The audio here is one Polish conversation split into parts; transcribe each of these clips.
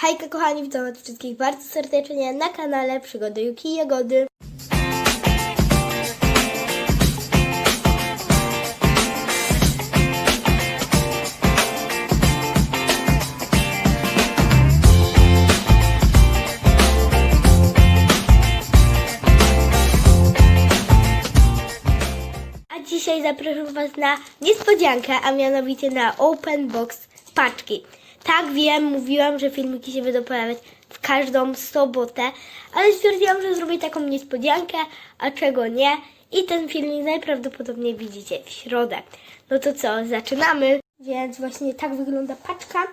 Hejka kochani, witam was wszystkich bardzo serdecznie na kanale Przygody Juki i Jagody. A dzisiaj zapraszam was na niespodziankę, a mianowicie na Open Box paczki. Tak wiem, mówiłam, że filmiki się będą pojawiać w każdą sobotę, ale stwierdziłam, że zrobię taką niespodziankę, a czego nie. I ten filmik najprawdopodobniej widzicie w środę. No to co, zaczynamy. Więc właśnie tak wygląda paczka.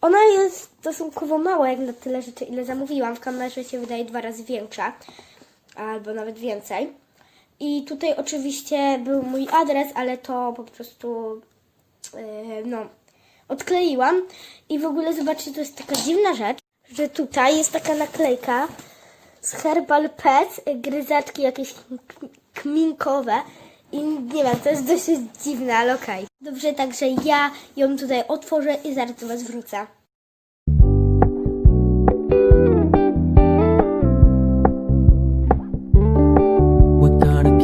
Ona jest stosunkowo mała, jak na tyle rzeczy, ile zamówiłam. W kamerze się wydaje dwa razy większa, albo nawet więcej. I tutaj oczywiście był mój adres, ale to po prostu yy, no, odkleiłam. I w ogóle zobaczcie, to jest taka dziwna rzecz, że tutaj jest taka naklejka z Herbal Pets, gryzaczki jakieś kminkowe. I nie wiem, to jest dosyć dziwne, ale okej. Dobrze, także ja ją tutaj otworzę i zaraz do Was wrócę.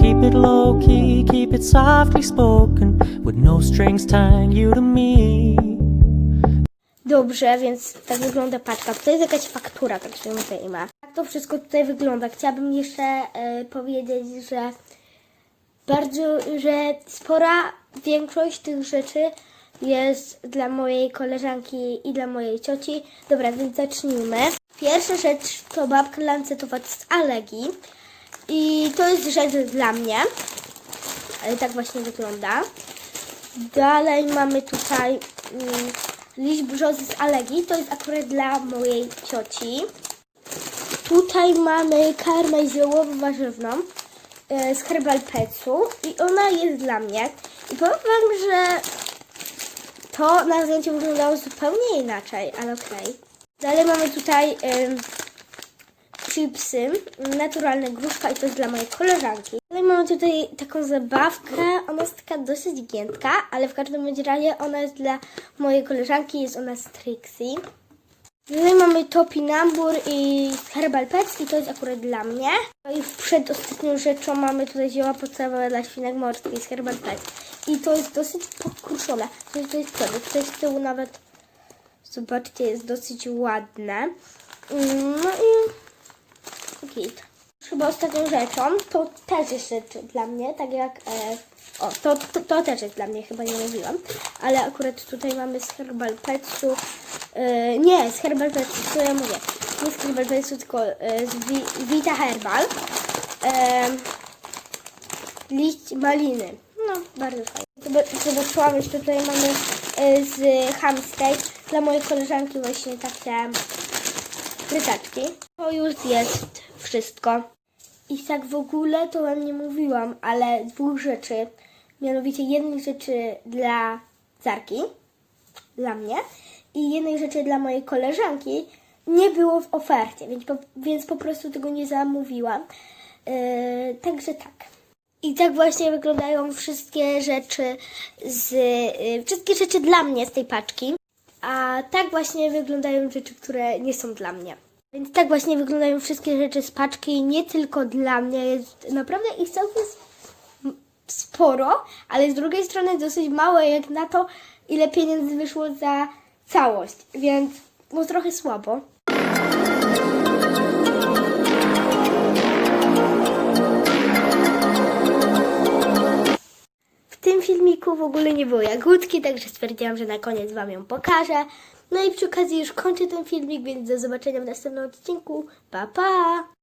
Keep it low key, keep it softly spoken, with no strings tying you to me. Dobrze, więc tak wygląda paczka. To jest jakaś faktura, tak się wyjmę. Tak to wszystko tutaj wygląda. Chciałabym jeszcze e, powiedzieć, że bardzo, że spora większość tych rzeczy jest dla mojej koleżanki i dla mojej cioci. Dobra, więc zacznijmy. Pierwsza rzecz to babka lancetowa z Alegi. I to jest rzecz dla mnie. Ale tak właśnie wygląda. Dalej mamy tutaj mm, liść brzozy z Alegi. To jest akurat dla mojej cioci. Tutaj mamy karmę ziołowo-warzywną e, z Herbal Petsu i ona jest dla mnie. I powiem Wam, że to na zdjęciu wyglądało zupełnie inaczej, ale okej. Dalej mamy tutaj chipsy, naturalne gruszka i to jest dla mojej koleżanki. Dalej mamy tutaj taką zabawkę, ona jest taka dosyć giętka, ale w każdym razie ona jest dla mojej koleżanki, jest ona z Trixie. Dalej mamy topinambur i herbal pets i to jest akurat dla mnie. No i przed ostatnią rzeczą mamy tutaj zioła podstawowe dla świnek morskich z herbal pets. I to jest dosyć pokruszone. To jest, to jest przodu, tutaj z tyłu nawet, zobaczcie, jest dosyć ładne. Mm, No i git. Chyba ostatnią rzeczą, to też jest rzecz dla mnie, tak jak, e, o, to, to, to też jest dla mnie, chyba nie mówiłam, ale akurat tutaj mamy z Herbal Petsu, e, nie, z Herbal Petsu, co ja mówię, nie z Herbal Petsu, tylko e, z Vi, Vita Herbal, e, liść maliny, no, bardzo fajnie. Zob- Zobaczyłam, jeszcze tutaj mamy e, z Hamstead, dla mojej koleżanki właśnie takie frytaczki. To już jest wszystko. I tak w ogóle to wam nie mówiłam, ale dwóch rzeczy. Mianowicie jednej rzeczy dla Zarki, dla mnie, i jednej rzeczy dla mojej koleżanki nie było w ofercie, więc po, więc po prostu tego nie zamówiłam. Yy, także tak. I tak właśnie wyglądają wszystkie rzeczy z yy, wszystkie rzeczy dla mnie z tej paczki. A tak właśnie wyglądają rzeczy, które nie są dla mnie. Więc tak właśnie wyglądają wszystkie rzeczy z paczki, nie tylko dla mnie. Jest naprawdę ich całkiem sporo, ale z drugiej strony dosyć mało jak na to, ile pieniędzy wyszło za całość. Więc było trochę słabo. Ogóle nie było jagódki, także stwierdziłam, że na koniec Wam ją pokażę. No i przy okazji już kończę ten filmik, więc do zobaczenia w następnym odcinku. Pa, pa!